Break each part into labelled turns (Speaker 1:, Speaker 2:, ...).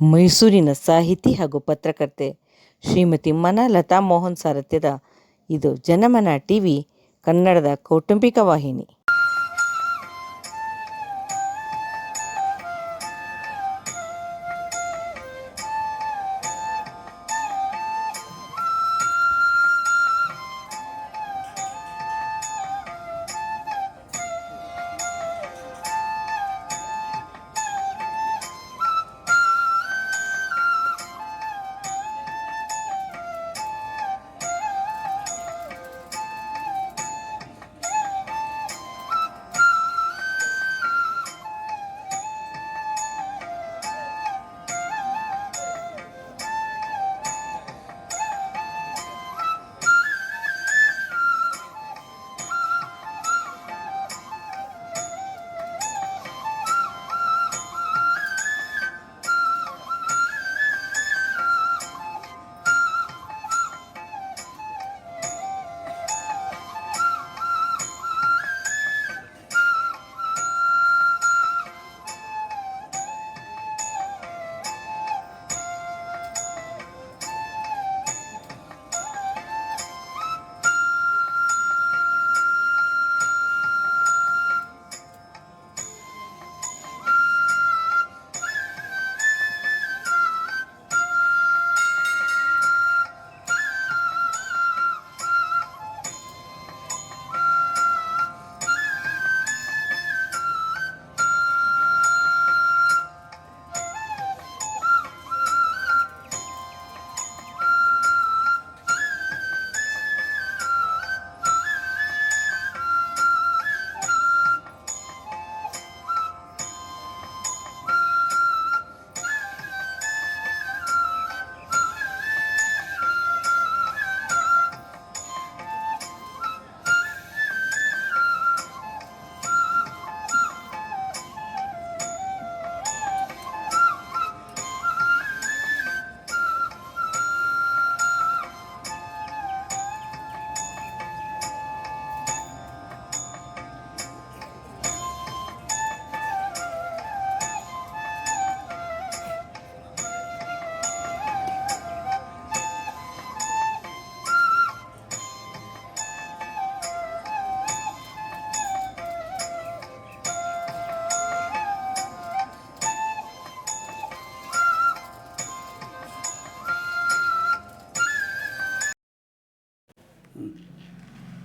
Speaker 1: ಮೈಸೂರಿನ ಸಾಹಿತಿ ಹಾಗೂ ಪತ್ರಕರ್ತೆ ಶ್ರೀಮತಿ ಮನಲತಾ ಮೋಹನ್ ಸಾರಥ್ಯದ ಇದು ಜನಮನ ಟಿ ವಿ ಕನ್ನಡದ ಕೌಟುಂಬಿಕ ವಾಹಿನಿ.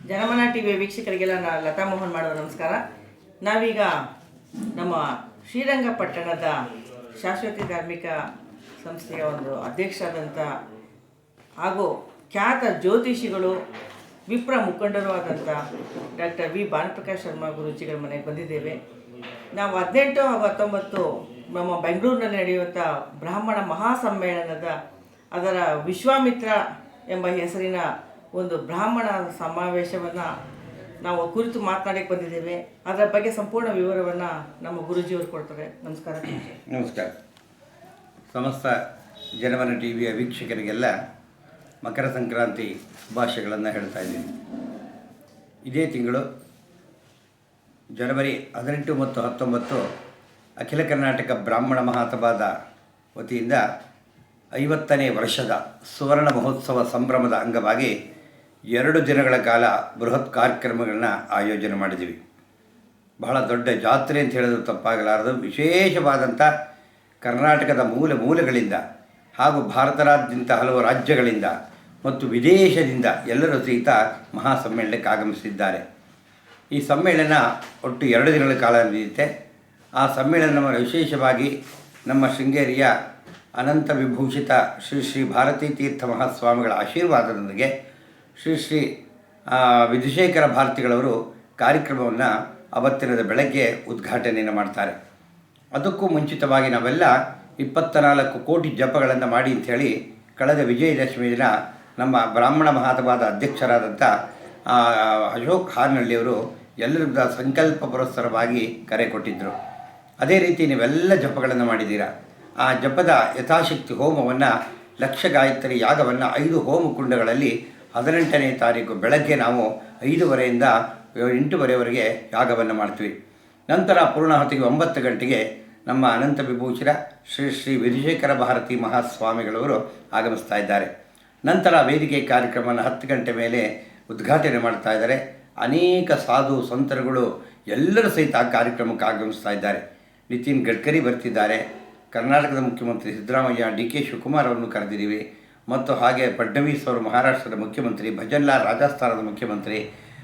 Speaker 1: ಜನಮನ ಟಿ ವಿ ವೀಕ್ಷಕರಿಗೆಲ್ಲ ನಾ ಲತಾ ಮೋಹನ್ ಮಾಡುವ ನಮಸ್ಕಾರ. ನಾವೀಗ ನಮ್ಮ ಶ್ರೀರಂಗಪಟ್ಟಣದ ಶಾಶ್ವತಿ ಧಾರ್ಮಿಕ ಸಂಸ್ಥೆಯ ಒಂದು ಅಧ್ಯಕ್ಷರಾದಂಥ ಹಾಗೂ ಖ್ಯಾತ ಜ್ಯೋತಿಷಿಗಳು ವಿಪ್ರ ಮುಖಂಡರು ಆದಂಥ ಡಾಕ್ಟರ್ ವಿ. ಭಾನುಪ್ರಕಾಶ್ ಶರ್ಮಾ ಗುರುಜಿಗಳ ಮನೆಗೆ ಬಂದಿದ್ದೇವೆ. ನಾವು ಹದಿನೆಂಟು ಹಾಗೂ ಹತ್ತೊಂಬತ್ತು ನಮ್ಮ ಬೆಂಗಳೂರಿನಲ್ಲಿ ನಡೆಯುವಂಥ ಬ್ರಾಹ್ಮಣ ಮಹಾಸಮ್ಮೇಳನದ ಅದರ ವಿಶ್ವಾಮಿತ್ರ ಎಂಬ ಹೆಸರಿನ ಒಂದು ಬ್ರಾಹ್ಮಣ ಸಮಾವೇಶವನ್ನು ನಾವು ಕುರಿತು ಮಾತನಾಡಕ್ಕೆ ಬಂದಿದ್ದೇವೆ. ಅದರ ಬಗ್ಗೆ ಸಂಪೂರ್ಣ ವಿವರವನ್ನು ನಮ್ಮ ಗುರುಜಿಯವರು ಕೊಡ್ತಾರೆ. ನಮಸ್ಕಾರ
Speaker 2: ನಮಸ್ಕಾರ. ಸಮಸ್ತ ಜನವನ ಟಿ ವಿಯ ವೀಕ್ಷಕರಿಗೆಲ್ಲ ಮಕರ ಸಂಕ್ರಾಂತಿ ಶುಭಾಶಯಗಳನ್ನು ಹೇಳ್ತಾ ಇದ್ದೀನಿ. ಇದೇ ತಿಂಗಳು ಜನವರಿ ಹದಿನೆಂಟು ಮತ್ತು ಹತ್ತೊಂಬತ್ತು ಅಖಿಲ ಕರ್ನಾಟಕ ಬ್ರಾಹ್ಮಣ ಮಹಾಸಭಾದ ವತಿಯಿಂದ ಐವತ್ತನೇ ವರ್ಷದ ಸುವರ್ಣ ಮಹೋತ್ಸವ ಸಂಭ್ರಮದ ಅಂಗವಾಗಿ ಎರಡು ದಿನಗಳ ಕಾಲ ಬೃಹತ್ ಕಾರ್ಯಕ್ರಮಗಳನ್ನ ಆಯೋಜನೆ ಮಾಡಿದ್ದೀವಿ. ಬಹಳ ದೊಡ್ಡ ಜಾತ್ರೆ ಅಂತ ಹೇಳಿದ್ರು ತಪ್ಪಾಗಲಾರದು. ವಿಶೇಷವಾದಂಥ ಕರ್ನಾಟಕದ ಮೂಲ ಮೂಲಗಳಿಂದ ಹಾಗೂ ಭಾರತರಾದ್ಯಂತ ಹಲವು ರಾಜ್ಯಗಳಿಂದ ಮತ್ತು ವಿದೇಶದಿಂದ ಎಲ್ಲರೂ ಸಹಿತ ಮಹಾಸಮ್ಮೇಳನಕ್ಕೆ ಆಗಮಿಸಿದ್ದಾರೆ. ಈ ಸಮ್ಮೇಳನ ಒಟ್ಟು ಎರಡು ದಿನಗಳ ಕಾಲ ನಡೆಯುತ್ತೆ. ಆ ಸಮ್ಮೇಳನ ವಿಶೇಷವಾಗಿ ನಮ್ಮ ಶೃಂಗೇರಿಯ ಅನಂತ ವಿಭೂಷಿತ ಶ್ರೀ ಶ್ರೀ ಭಾರತೀ ತೀರ್ಥ ಮಹಾಸ್ವಾಮಿಗಳ ಆಶೀರ್ವಾದದೊಂದಿಗೆ ಶ್ರೀ ಶ್ರೀ ವಿಧುಶೇಖರ ಭಾರತಿಗಳವರು ಕಾರ್ಯಕ್ರಮವನ್ನು ಅವತ್ತಿನದ ಬೆಳಗ್ಗೆ ಉದ್ಘಾಟನೆಯನ್ನು ಮಾಡ್ತಾರೆ. ಅದಕ್ಕೂ ಮುಂಚಿತವಾಗಿ ನಾವೆಲ್ಲ ಇಪ್ಪತ್ತ ನಾಲ್ಕು ಕೋಟಿ ಜಪಗಳನ್ನು ಮಾಡಿ ಅಂಥೇಳಿ ಕಳೆದ ವಿಜಯದಶಮಿ ದಿನ ನಮ್ಮ ಬ್ರಾಹ್ಮಣ ಮಹಾತವಾದ ಅಧ್ಯಕ್ಷರಾದಂಥ ಅಶೋಕ್ ಹಾರ್ನಳ್ಳಿಯವರು ಎಲ್ಲರಿಂದ ಸಂಕಲ್ಪ ಪುರಸ್ಸರವಾಗಿ ಕರೆ ಕೊಟ್ಟಿದ್ದರು ಅದೇ ರೀತಿ ನೀವೆಲ್ಲ ಜಪಗಳನ್ನು ಮಾಡಿದ್ದೀರಾ. ಆ ಜಪದ ಯಥಾಶಕ್ತಿ ಹೋಮವನ್ನು ಲಕ್ಷ ಗಾಯತ್ರಿ ಯಾಗವನ್ನು ಐದು ಹೋಮ ಕುಂಡಗಳಲ್ಲಿ ಹದಿನೆಂಟನೇ ತಾರೀಕು ಬೆಳಗ್ಗೆ ನಾವು ಐದುವರೆಯಿಂದ ಎಂಟುವರೆವರೆಗೆ ಯಾಗವನ್ನು ಮಾಡ್ತೀವಿ. ನಂತರ ಪೂರ್ಣಾಹುತಿಗೆ ಒಂಬತ್ತು ಗಂಟೆಗೆ ನಮ್ಮ ಅನಂತ ವಿಭೂಷಣ ಶ್ರೀ ಶ್ರೀ ವಿಧುಶೇಖರ ಭಾರತಿ ಮಹಾಸ್ವಾಮಿಗಳವರು ಆಗಮಿಸ್ತಾ ಇದ್ದಾರೆ. ನಂತರ ವೇದಿಕೆ ಕಾರ್ಯಕ್ರಮವನ್ನು ಹತ್ತು ಗಂಟೆ ಮೇಲೆ ಉದ್ಘಾಟನೆ ಮಾಡ್ತಾ ಇದ್ದಾರೆ. ಅನೇಕ ಸಾಧು ಸಂತರುಗಳು ಎಲ್ಲರೂ ಸಹಿತ ಆ ಕಾರ್ಯಕ್ರಮಕ್ಕೆ ಆಗಮಿಸ್ತಾ ಇದ್ದಾರೆ. ನಿತಿನ್ ಗಡ್ಕರಿ ಬರ್ತಿದ್ದಾರೆ. ಕರ್ನಾಟಕದ ಮುಖ್ಯಮಂತ್ರಿ ಸಿದ್ದರಾಮಯ್ಯ, ಡಿ ಕೆ ಶಿವಕುಮಾರ್ ಅವರನ್ನು ಕರೆದಿದ್ದೀವಿ. ಮತ್ತು ಹಾಗೆ ಫಡ್ನವೀಸ್ ಅವರು ಮಹಾರಾಷ್ಟ್ರದ ಮುಖ್ಯಮಂತ್ರಿ, ಭಜನ್ಲಾಲ್ ರಾಜಸ್ಥಾನದ ಮುಖ್ಯಮಂತ್ರಿ,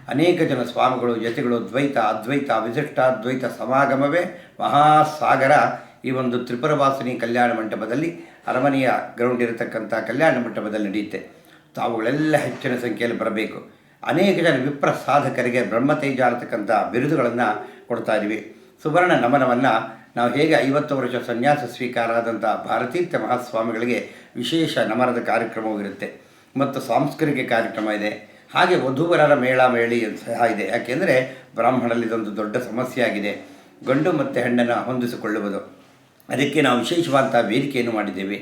Speaker 2: ಅನೇಕ ಜನ ಸ್ವಾಮಿಗಳು, ಯತಿಗಳು, ದ್ವೈತ, ಅದ್ವೈತ, ವಿಶಿಷ್ಟ ದ್ವೈತ ಸಮಾಗಮವೇ ಮಹಾಸಾಗರ. ಈ ಒಂದು ತ್ರಿಪುರವಾಸಿನಿ ಕಲ್ಯಾಣ ಮಂಟಪದಲ್ಲಿ ಅರಮನೆಯ ಗ್ರೌಂಡ್ ಇರತಕ್ಕಂಥ ಕಲ್ಯಾಣ ಮಂಟಪದಲ್ಲಿ ನಡೆಯುತ್ತೆ. ತಾವುಗಳೆಲ್ಲ ಹೆಚ್ಚಿನ ಸಂಖ್ಯೆಯಲ್ಲಿ ಬರಬೇಕು. ಅನೇಕ ಜನ ವಿಪ್ರ ಸಾಧಕರಿಗೆ ಬ್ರಹ್ಮತೇಜ ಅನ್ನತಕ್ಕಂಥ ಬಿರುದುಗಳನ್ನು ಕೊಡ್ತಾ ಇದ್ದೀವಿ. ಸುವರ್ಣ ನಮನವನ್ನು ನಾವು ಹೇಗೆ ಐವತ್ತು ವರ್ಷ ಸನ್ಯಾಸ ಸ್ವೀಕಾರ ಆದಂಥ ಭಾರತೀರ್ಥ ಮಹಾಸ್ವಾಮಿಗಳಿಗೆ ವಿಶೇಷ ನಮನದ ಕಾರ್ಯಕ್ರಮವೂ ಇರುತ್ತೆ ಮತ್ತು ಸಾಂಸ್ಕೃತಿಕ ಕಾರ್ಯಕ್ರಮ ಇದೆ. ಹಾಗೆ ವಧುವರರ ಮೇಳ ಮೇಳಿ ಅಂತ ಸಹ ಇದೆ. ಯಾಕೆಂದರೆ ಬ್ರಾಹ್ಮಣರಲ್ಲಿ ಇದೊಂದು ದೊಡ್ಡ ಸಮಸ್ಯೆ ಆಗಿದೆ ಗಂಡು ಮತ್ತು ಹೆಣ್ಣನ್ನು ಹೊಂದಿಸಿಕೊಳ್ಳುವುದು. ಅದಕ್ಕೆ ನಾವು ವಿಶೇಷವಾದಂಥ ವೇದಿಕೆಯನ್ನು ಮಾಡಿದ್ದೇವೆ.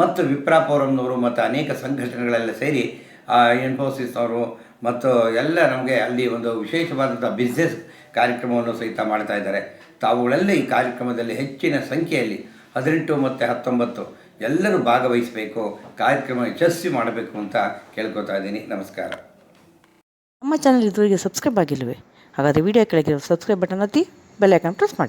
Speaker 2: ಮತ್ತು ವಿಪ್ರಾ ಫೋರಮ್ನವರು ಮತ್ತು ಅನೇಕ ಸಂಘಟನೆಗಳೆಲ್ಲ ಸೇರಿ ಇನ್ಫೋಸಿಸ್ ಅವರು ಮತ್ತು ಎಲ್ಲ ನಮಗೆ ಅಲ್ಲಿ ಒಂದು ವಿಶೇಷವಾದಂಥ ಬಿಸ್ನೆಸ್ ಕಾರ್ಯಕ್ರಮವನ್ನು ಸಹಿತ ಮಾಡ್ತಾ ಇದ್ದಾರೆ. ತಾವುಗಳೆಲ್ಲ ಈ ಕಾರ್ಯಕ್ರಮದಲ್ಲಿ ಹೆಚ್ಚಿನ ಸಂಖ್ಯೆಯಲ್ಲಿ ಹದಿನೆಂಟು ಮತ್ತು ಹತ್ತೊಂಬತ್ತು ಎಲ್ಲರೂ ಭಾಗವಹಿಸಬೇಕು, ಕಾರ್ಯಕ್ರಮ ಯಶಸ್ವಿ ಮಾಡಬೇಕು ಅಂತ ಕೇಳ್ಕೊತಾ ಇದ್ದೀನಿ. ನಮಸ್ಕಾರ.
Speaker 3: ನಮ್ಮ ಚಾನಲ್ ಇದುವರೆಗೆ ಸಬ್ಸ್ಕ್ರೈಬ್ ಆಗಿಲ್ವೇ? ಹಾಗಾದರೆ ವಿಡಿಯೋ ಕೆಳಗಿರೋ ಸಬ್ಸ್ಕ್ರೈಬ್ ಬಟನ್ ಒತ್ತಿ ಬೆಲ್ ಐಕಾನ್ ಪ್ರೆಸ್ ಮಾಡಿ.